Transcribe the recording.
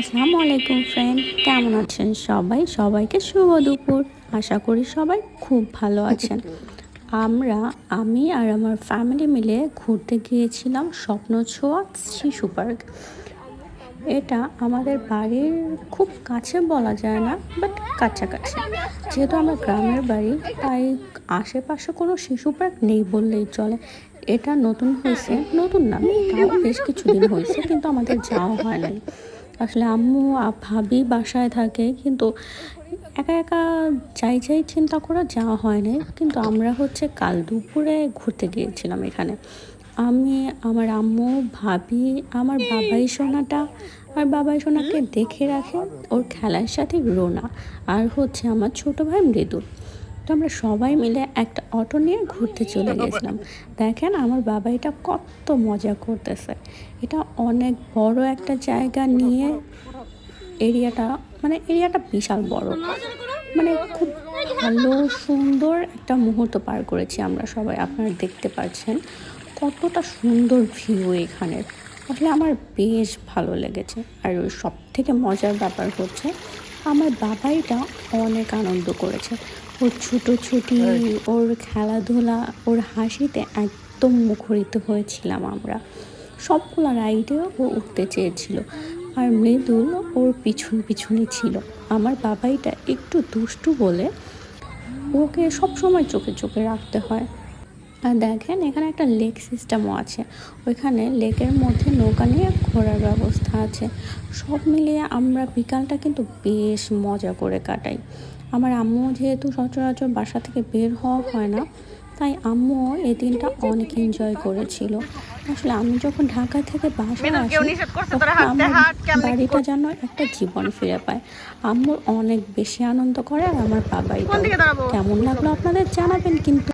আসসালামু আলাইকুম ফ্রেন্ড কেমন আছেন সবাই? সবাইকে শুভ দুপুর। আশা করি সবাই খুব ভালো আছেন। আমরা, আমি আর আমার ফ্যামিলি মিলে ঘুরতে গিয়েছিলাম স্বপ্ন ছোঁয়া শিশু পার্ক এটা আমাদের বাড়ির খুব কাছে বলা যায় না বাট কাছাকাছি। যেহেতু আমার গ্রামের বাড়ি, তাই আশেপাশে কোনো শিশু পার্ক নেই বললেই চলে। এটা নতুন হয়েছে, নতুন না বেশ কিছুদিন হয়েছে, কিন্তু আমাদের যাওয়া হয় নাই আসলে আম্মু ভাবি বাসায় থাকে, কিন্তু একা একা যাই যাই চিন্তা করে যাওয়া হয় নাই। কিন্তু আমরা হচ্ছে কাল দুপুরে ঘুরতে গিয়েছিলাম এখানে। আমি, আমার আম্মু, ভাবি, আমার বাবাই সোনাটা, আর বাবাই সোনাকে দেখে রাখে ওর খেলার সাথে রোনা, আর হচ্ছে আমার ছোট ভাই মৃদুল তো আমরা সবাই মিলে একটা অটো নিয়ে ঘুরতে চলে গেছিলাম। দেখেন আমার বাবা এটা কত মজা করতেছে। এটা অনেক বড় একটা জায়গা নিয়ে এরিয়াটা মানে এরিয়াটা বিশাল বড়। মানে খুব ভালো সুন্দর একটা মুহূর্ত পার করেছি আমরা সবাই আপনারা দেখতে পাচ্ছেন। কতটা সুন্দর ভিউ এখানের আসলে আমার বেশ ভালো লেগেছে। আর সব থেকে মজার ব্যাপার হচ্ছে আমার বাবাইটা অনেক আনন্দ করেছে। ওর ছুটোছুটি ওর খেলাধুলা ওর হাসিতে একদম মুখরিত হয়েছিলাম আমরা। সবগুলো রাইডে ও উঠতে চেয়েছিল। আর মৃদুল ওর পিছন পিছনে ছিল। আমার বাবাইটা একটু দুষ্টু বলে ওকে সবসময় চোখে চোখে রাখতে হয়। আর দেখেন এখানে একটা লেক সিস্টেমও আছে। ওইখানে লেকের মধ্যে নৌকা নিয়ে ঘোরার ব্যবস্থা আছে। সব মিলিয়ে আমরা বিকালটা কিন্তু বেশ মজা করে কাটাই। আমার আম্মু যেহেতু সচরাচর বাসা থেকে বের হওয়া হয় না তাই আম্মু এই দিনটা অনেক এনজয় করেছিল। আসলে আমি যখন ঢাকা থেকে বাসায় আসি তখন আমার বাড়িটা যেন একটা জীবন ফিরে পায়। আম্মুর অনেক বেশি আনন্দ করে আর আমার বাবাই? কেমন লাগল আপনাদের জানাবেন কিন্তু